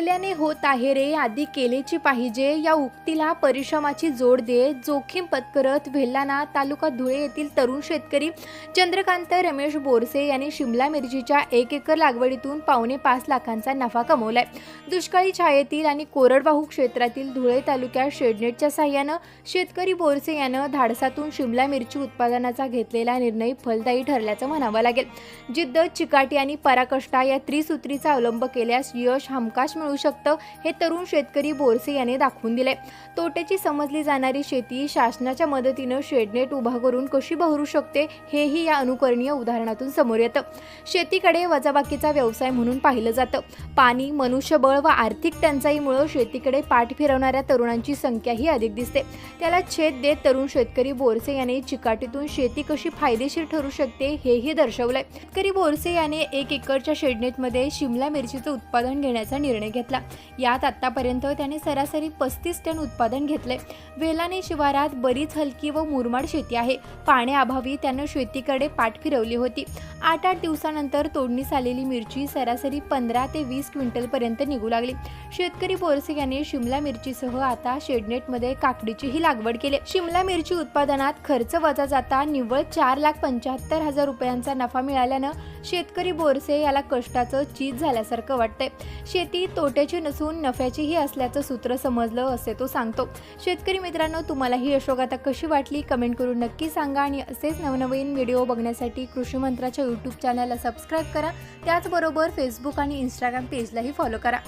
केल्याने होत आहे रे. आधी केलेची पाहिजे. या उक्तीला परिश्रमाची जोड दे. जोखीम पत्करत वेल्लाना तालुका धुळे येथील तरुण शेतकरी चंद्रकांत रमेश बोरसे यांनी शिमला मिरचीच्या एक एकर लागवडीतून पावणे पाच लाखांचा नफा कमवलाय. दुष्काळी छायेतील आणि कोरडवाहू क्षेत्रातील धुळे तालुक्यात शेडनेटच्या साह्यानं शेतकरी बोरसे यानं धाडसातून शिमला मिरची उत्पादनाचा घेतलेला निर्णय फलदायी ठरल्याचं म्हणावं लागेल. जिद्द चिकाटी आणि पराकष्टा या त्रिसूत्रीचा अवलंब केल्यास यश हमखास मिळू शकतं हे तरुण शेतकरी बोरसे याने दाखवून दिले तोट्याची समजली जाणारी शेती शासनाच्या मदतीनं शेडनेट उभा करून कशी बहरू शकते हेही या अनुकरणीय उदाहरणातून समोर येतं. शेतीकडे वजाबाकीचा व्यवसाय म्हणून पाहिलं जातं. पाणी मनुष्यबळ व आर्थिक टंचाईमुळं शेतीकडे पाठ फिरवणाऱ्या तरुणांची संख्याही अधिक दिसते. त्याला छेद देत तरुण शेतकरी बोरसे याने चिकाटीतून शेती कशी फायदेशीर ठरू शकते हेही दर्शवलंय. शेतकरी बोरसे याने एक एकरच्या शेडनेटमध्ये शिमला मिरचीचं उत्पादन घेण्याचा निर्णय घेतला. यात आत्तापर्यंत त्याने सरासरी पस्तीस टन उत्पादन घेतले वेलाने शिवारात बरीच हलकी व मुरमाड शेती आहे. पाण्याअभावी त्यानं शेतीकडे पाठ फिरवली होती. आठ आठ दिवसानंतर तोडणीस आलेली मिरची सरासरी पंधरा ते वीस क्विंटलपर्यंत निघू लागली. शेतकरी बोरसे यांनी शिमला मिरचीसह आता शेडनेटमध्ये काकडीचीही लागवड केली. शिमला मिरची उत्पादनात खर्च वजा जाता निव्वळ चार लाख पंच्याहत्तर हजार रुपयांचा नफा मिळाल्यानं शेतकरी बोरसे याला कष्टाचं चीज झाल्यासारखं वाटतंय. शेती तोट्याची नसून नफ्याचीही असल्याचं सूत्र समजलं असे तो सांगतो. शेतकरी मित्रांनो तुम्हाला ही यशोगाथा कशी वाटली? कमेंट करून नक्की सांगा आणि असेच नवनवीन व्हिडिओ बघण्यासाठी कृषी मंत्राच्या यूट्यूब चॅनलला सबस्क्राईब करा. त्याचबरोबर फेसबुक आणि इंस्टाग्राम पेजलाही फॉलो करा.